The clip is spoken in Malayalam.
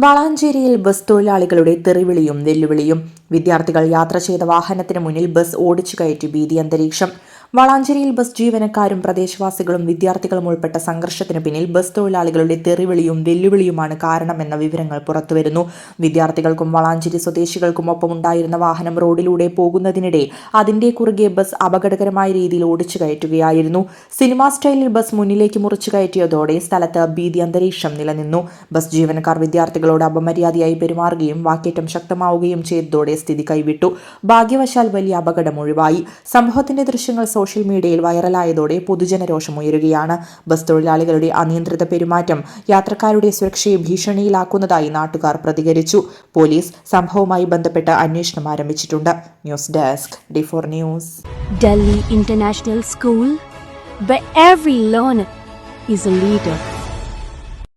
വളാഞ്ചേരിയിൽ ബസ് തൊഴിലാളികളുടെ തെറിവിളിയും വെല്ലുവിളിയും. വിദ്യാർത്ഥികൾ യാത്ര ചെയ്ത വാഹനത്തിന് മുന്നിൽ ബസ് ഓടിച്ചു കയറ്റി ഭീതി അന്തരീക്ഷം. വളാഞ്ചേരിയിൽ ബസ് ജീവനക്കാരും പ്രദേശവാസികളും വിദ്യാർത്ഥികളും ഉൾപ്പെട്ട സംഘർഷത്തിന് പിന്നിൽ ബസ് തൊഴിലാളികളുടെ തെറിവിളിയും വെല്ലുവിളിയുമാണ് കാരണമെന്ന വിവരങ്ങൾ പുറത്തുവരുന്നു. വിദ്യാർത്ഥികൾക്കും വളാഞ്ചേരി സ്വദേശികൾക്കും ഒപ്പമുണ്ടായിരുന്ന വാഹനം റോഡിലൂടെ പോകുന്നതിനിടെ അതിന്റെ കുറുകെ ബസ് അപകടകരമായ രീതിയിൽ ഓടിച്ചു കയറ്റുകയായിരുന്നു. സിനിമാ സ്റ്റൈലിൽ ബസ് മുന്നിലേക്ക് മുറിച്ചു കയറ്റിയതോടെ സ്ഥലത്ത് ഭീതി അന്തരീക്ഷം നിലനിന്നു. ബസ് ജീവനക്കാർ വിദ്യാർത്ഥികളോട് അപമര്യാദയായി പെരുമാറുകയും വാക്കേറ്റം ശക്തമാവുകയും ചെയ്തതോടെ സ്ഥിതി കൈവിട്ടു. ഭാഗ്യവശാൽ വലിയ അപകടം ഒഴിവായി. സംഭവത്തിന്റെ ദൃശ്യങ്ങൾ സോഷ്യൽ മീഡിയയിൽ വൈറലായതോടെ പൊതുജനരോഷം ഉയരുകയാണ്. ബസ് തൊഴിലാളികളുടെ അനിയന്ത്രിത പെരുമാറ്റം യാത്രക്കാരുടെ സുരക്ഷയെ ഭീഷണിയിലാക്കുന്നതായി നാട്ടുകാർ പ്രതികരിച്ചു. പോലീസ് സംഭവവുമായി ബന്ധപ്പെട്ട് അന്വേഷണം ആരംഭിച്ചിട്ടുണ്ട്. News desk D four news. Delhi international school where every learner.